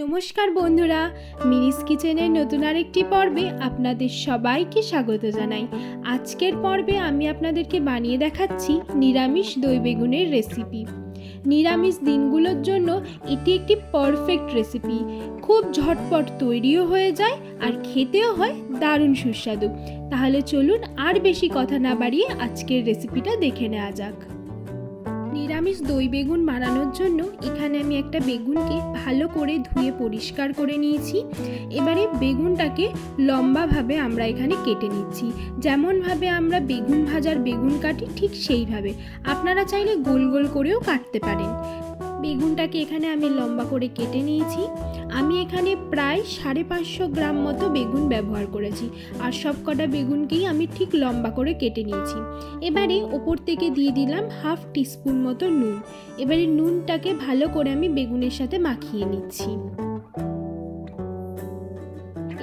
নমস্কার বন্ধুরা মিনিস কিচেনের নতুন আরেকটি পর্বে আপনাদের সবাইকে স্বাগত জানাই। আজকের পর্বে আমি আপনাদেরকে বানিয়ে দেখাচ্ছি নিরামিষ দই বেগুনের রেসিপি নিরামিষ দিনগুলোর জন্য এটি একটি পারফেক্ট রেসিপি খুব ঝটপট তৈরিও হয়ে যায় আর খেতেও হয় দারুণ সুস্বাদু। তাহলে চলুন আর বেশি কথা না বাড়িয়ে আজকের রেসিপিটা দেখে নেওয়া যাক। নিরামিষ দই বেগুন বানানোর জন্য এখানে আমি একটা বেগুনকে ভালো করে ধুয়ে পরিষ্কার করে নিয়েছি। এবারে বেগুনটাকে লম্বাভাবে আমরা এখানে কেটে নিচ্ছি। যেমনভাবে আমরা বেগুন ভাজার বেগুন কাটি ঠিক সেইভাবে। আপনারা চাইলে গোল গোল করেও কাটতে পারেন। বেগুনটাকে এখানে আমি লম্বা করে কেটে নিয়েছি। আমি এখানে প্রায় সাড়ে পাঁচশো গ্রাম মতো বেগুন ব্যবহার করেছি। আর সব কটা বেগুনকেই আমি ঠিক লম্বা করে কেটে নিয়েছি। এবারে ওপর থেকে দিয়ে দিলাম হাফ টিস্পুন মতো নুন। এবারে নুনটাকে ভালো করে আমি বেগুনের সাথে মাখিয়ে নিচ্ছি।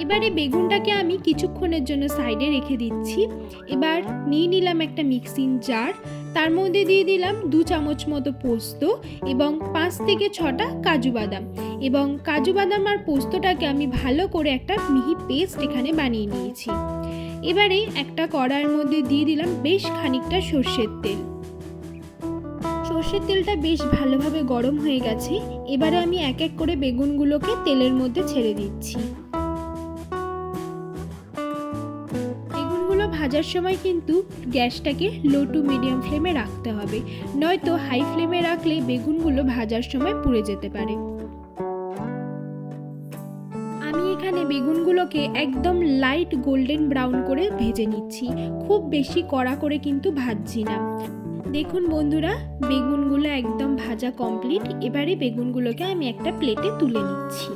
এবারে বেগুনটাকে আমি কিছুক্ষণের জন্য সাইডে রেখে দিচ্ছি। এবার নিয়ে নিলাম একটা মিক্সিং জার। তার মধ্যে দিয়ে দিলাম দু চামচ মতো পোস্ত এবং পাঁচ থেকে ছটা কাজু বাদাম। এবং কাজু বাদাম আর পোস্তটাকে আমি ভালো করে একটা মিহি পেস্ট এখানে বানিয়ে নিয়েছি। এবারে একটা কড়ার মধ্যে দিয়ে দিলাম বেশ খানিকটা সর্ষের তেল। সর্ষের তেলটা বেশ ভালোভাবে গরম হয়ে গেছে। এবারে আমি এক এক করে বেগুনগুলোকে তেলের মধ্যে ছেড়ে দিচ্ছি। ভাজার সময় কিন্তু গ্যাসটাকে লো টু মিডিয়াম ফ্লেমে রাখতে হবে। নয়তো হাই ফ্লেমে রাখলে বেগুনগুলো ভাজার সময় পুড়ে যেতে পারে। আমি এখানে বেগুনগুলোকে একদম লাইট গোল্ডেন ব্রাউন করে ভেজে নিচ্ছি। খুব বেশি কড়া করে কিন্তু ভাজছি না। দেখুন বন্ধুরা, বেগুনগুলো একদম ভাজা কমপ্লিট এবারে বেগুনগুলোকে আমি একটা প্লেটে তুলে নিচ্ছি।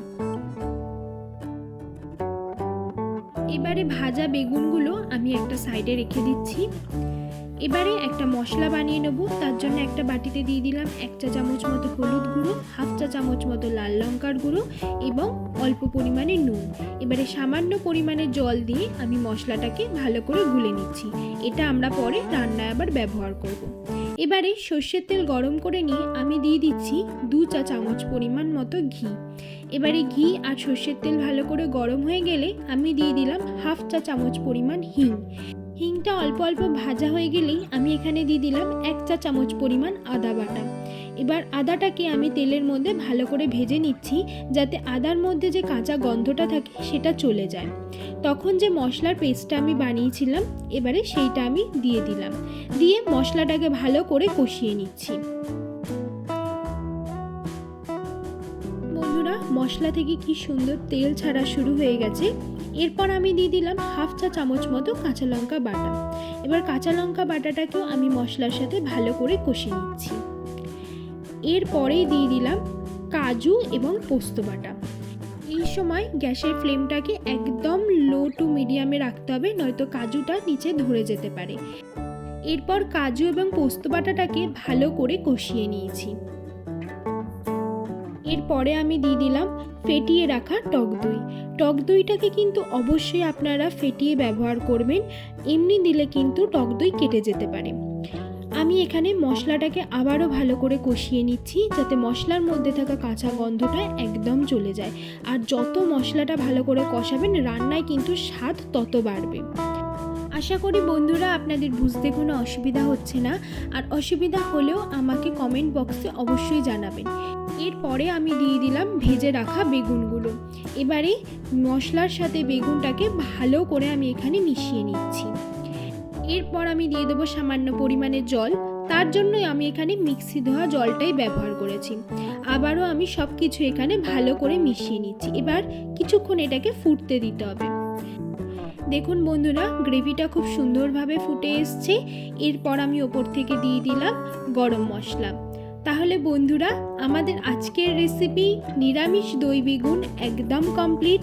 এবারে ভাজা বেগুনগুলো আমি একটা সাইডে রেখে দিচ্ছি। এবারে একটা মশলা বানিয়ে নেব, তার জন্য একটা বাটিতে দিয়ে দিলাম এক চা চামচ মতো হলুদ গুঁড়ো, হাফ চা চামচ মতো লাল লঙ্কার গুঁড়ো এবং অল্প পরিমাণে নুন। এবারে সামান্য পরিমাণে জল দিয়ে আমি মশলাটাকে ভালো করে গুলে নিচ্ছি। এটা আমরা পরে রান্নায় আবার ব্যবহার করব। এবারে সর্ষের তেল গরম করে নিয়ে আমি দিয়ে দিচ্ছি দু চা চামচ পরিমাণ মতো ঘি। এবারে ঘি আর সর্ষের তেল ভালো করে গরম হয়ে গেলে আমি দিয়ে দিলাম হাফ চা চামচ পরিমাণ হিং। হিংটা অল্প অল্প ভাজা হয়ে গেলেই আমি এখানে দিয়ে দিলাম এক চা চামচ পরিমাণ আদা বাটা। এবার আদাটাকে আমি তেলের মধ্যে ভালো করে ভেজে নিচ্ছি যাতে আদার মধ্যে যে কাঁচা গন্ধটা থাকে সেটা চলে যায়। তখন যে মশলার পেস্টটা আমি বানিয়েছিলাম, এবারে সেইটা আমি দিয়ে দিলাম। দিয়ে মশলাটাকে ভালো করে কষিয়ে নিচ্ছি। মশলা থেকে কি সুন্দর তেল ছাড়া শুরু হয়ে গেছে, এরপর আমি দিয়ে দিলাম হাফ চা চামচ মতো কাঁচা লঙ্কা বাটা। এবার কাঁচা লঙ্কা বাটাটাকেও আমি মশলার সাথে ভালো করে কষে নিচ্ছি। এরপরেই দিয়ে দিলাম কাজু এবং পোস্ত বাটা। এই সময় গ্যাসের ফ্লেমটাকে একদম লো টু মিডিয়ামে রাখতে হবে, নয়তো কাজুটা নিচে ধরে যেতে পারে। এরপর কাজু এবং পোস্ত বাটাটাকে ভালো করে কষিয়ে নিয়েছি। এরপরে আমি দিয়ে দিলাম ফেটিয়ে রাখা টক দই। টক দইটাকে কিন্তু অবশ্যই আপনারা ফেটিয়ে ব্যবহার করবেন, এমনি দিলে কিন্তু টক দই কেটে যেতে পারে। আমি এখানে মশলাটাকে আবারও ভালো করে কষিয়ে নিচ্ছি যাতে মশলার মধ্যে থাকা কাঁচা গন্ধটা একদম চলে যায়। আর যত মশলাটা ভালো করে কষাবেন, রান্নায় কিন্তু স্বাদ তত বাড়বে। আশা করি বন্ধুরা আপনাদের বুঝতে কোনো অসুবিধা হচ্ছে না। আর অসুবিধা হলেও আমাকে কমেন্ট বক্সে অবশ্যই জানাবেন। এরপরে আমি দিয়ে দিলাম ভেজে রাখা বেগুনগুলো। এবারে মশলার সাথে বেগুনটাকে ভালো করে আমি এখানে মিশিয়ে নিচ্ছি। এরপর আমি দিয়ে দেবো সামান্য পরিমাণে জল। তার জন্যই আমি এখানে মিক্সি ধোয়া জলটাই ব্যবহার করেছি। আবারও আমি সব কিছু এখানে ভালো করে মিশিয়ে নিচ্ছি। এবার কিছুক্ষণ এটাকে ফুটতে দিতে হবে। দেখুন বন্ধুরা, গ্রেভিটা খুব সুন্দরভাবে ফুটে এসছে। এরপর আমি ওপর থেকে দিয়ে দিলাম গরম মশলা। তাহলে বন্ধুরা, আমাদের আজকের রেসিপি নিরামিষ দই বেগুন একদম কমপ্লিট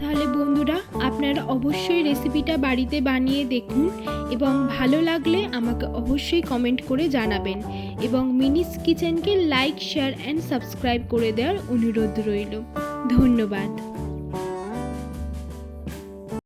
তাহলে বন্ধুরা, আপনারা অবশ্যই রেসিপিটা বাড়িতে বানিয়ে দেখুন এবং ভালো লাগলে আমাকে অবশ্যই কমেন্ট করে জানাবেন। এবং মিনিস কিচেনকে লাইক শেয়ার অ্যান্ড সাবস্ক্রাইব করে দেওয়ার অনুরোধ রইল। ধন্যবাদ।